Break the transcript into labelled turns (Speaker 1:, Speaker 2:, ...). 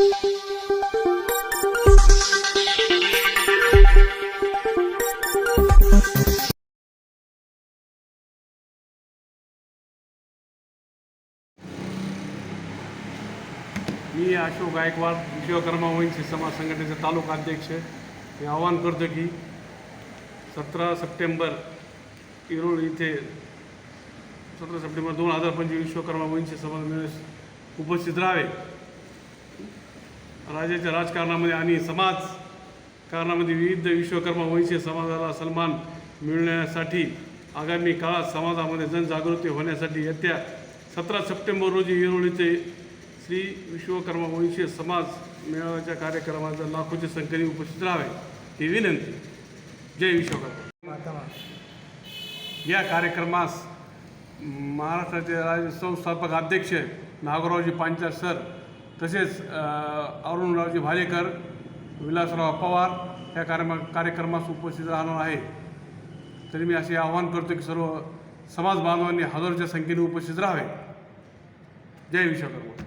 Speaker 1: मी अशोक गायकवाड विश्वकर्मा वंशी समाज संघटनेचे तालुका अध्यक्ष. मी आवाहन करतो की सतरा सप्टेंबर इरोळ इथे सतरा सप्टेंबर दोन हजार पंचवीस विश्वकर्मा वंशी समाज उपस्थित राहावे. राज्याच्या राजकारणामध्ये आणि समाज कारणामध्ये विविध विश्वकर्मा वंशीय समाजाला सन्मान मिळण्यासाठी आगामी काळात समाजामध्ये जनजागृती होण्यासाठी येत्या सतरा सप्टेंबर रोजी येरोळीचे श्री विश्वकर्मा वंशीय समाज मेळाव्याच्या कार्यक्रमाचा लाखोच्या संख्येने उपस्थित राहावे. ही विनंती. जय विश्वकर्मा. या कार्यक्रमास महाराष्ट्राचे राज्य संस्थापक अध्यक्ष नागोरावजी पांचाळ सर तसेच अ, अरुणरावजी भालेकर विलासराव पवार या कार्यमा कार्यक्रमास उपस्थित राहणार आहे तरी मी असे आवाहन करतो की सर्व समाज बांधवांनी हजारोच्या संख्येने उपस्थित राहावे. जय विश्वकर्मा